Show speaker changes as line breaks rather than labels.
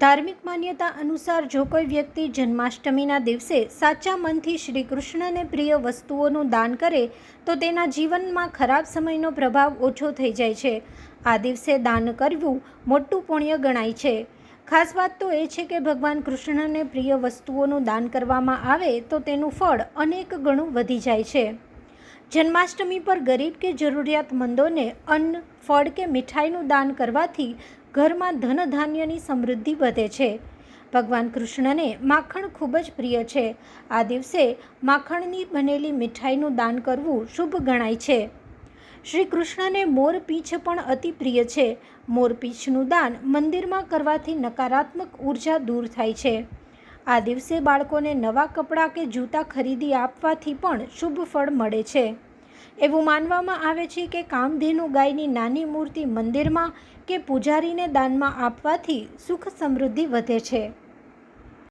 ધાર્મિક માન્યતા અનુસાર જો કોઈ વ્યક્તિ જન્માષ્ટમીના દિવસે સાચા મનથી શ્રી કૃષ્ણને પ્રિય વસ્તુઓનું દાન કરે, તો તેના જીવનમાં ખરાબ સમયનો પ્રભાવ ઓછો થઈ જાય છે. આ દિવસે દાન કરવું મોટું પુણ્ય ગણાય છે. ખાસ વાત તો એ છે કે ભગવાન કૃષ્ણને પ્રિય વસ્તુઓનું દાન કરવામાં આવે, તો તેનું ફળ અનેક ગણું વધી જાય છે. જન્માષ્ટમી પર ગરીબ કે જરૂરિયાતમંદોને અન્ન, ફળ કે મીઠાઈનું દાન કરવાથી ઘરમાં ધન ધાન્યની સમૃદ્ધિ વધે છે. ભગવાન કૃષ્ણને માખણ ખૂબ જ પ્રિય છે. આ દિવસે માખણની બનેલી મીઠાઈનું દાન કરવું શુભ ગણાય છે. શ્રી કૃષ્ણને મોર પીંછ પણ અતિ પ્રિય છે. મોર પીંછનું દાન મંદિરમાં કરવાથી નકારાત્મક ઊર્જા દૂર થાય છે. આ દિવસે બાળકોને નવા કપડાં કે જૂતા ખરીદી આપવાથી પણ શુભ ફળ મળે છે. એવું માનવામાં આવે છે કે કામધેનુ ગાયની નાની મૂર્તિ મંદિરમાં કે પૂજારીને દાનમાં આપવાથી સુખ સમૃદ્ધિ વધે છે.